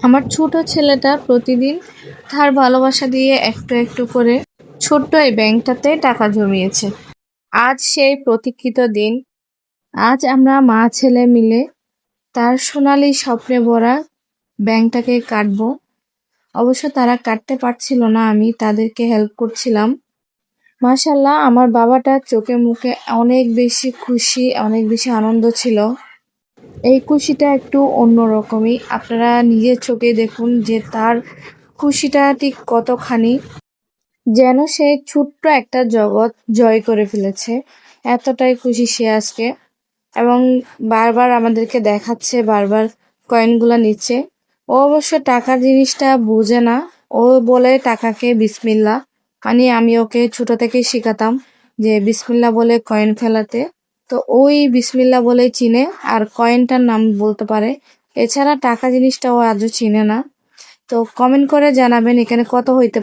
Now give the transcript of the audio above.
আমার ছোট ছেলেটা প্রতিদিন তার ভালোবাসা দিয়ে একটু একটু করে ছোট্ট এই ব্যাংকটাতে টাকা জমিয়েছে। আজ সেই প্রতীক্ষিত দিন। আজ আমরা মা, ছেলে মিলে তার সোনালি স্বপ্নে ভরা ব্যাংকটাকে কাটবো। অবশ্য তারা কাটতে পারছিল না, আমি তাদেরকে হেল্প করছিলাম। মাশাল্লাহ আমার বাবাটা চোখে মুখে অনেক বেশি খুশি, অনেক বেশি আনন্দ ছিল। এই খুশিটা একটু অন্যরকমই। আপনারা নিজের চোখে দেখুন যে তার খুশিটা ঠিক কতখানি, যেন সে ছোট্ট একটা জগৎ জয় করে ফেলেছে। এতটাই খুশি সে আজকে এবং বারবার আমাদেরকে দেখাচ্ছে, বারবার কয়েনগুলো নিচ্ছে। ও অবশ্য টাকার জিনিসটা বোঝে না। ও বলে টাকাকে বিসমিল্লা মানে আমি ওকে ছোট থেকেই শেখাতাম যে বিসমিল্লা বলে কয়েন ফেলাতে। তো ওই বিসমিল্লা বলে চিনে, আর কয়েনটার নাম বলতে পারে। এছাড়া টাকা জিনিসটা ও আজও চিনে না। তো কমেন্ট করে জানাবেন এখানে কত হইতে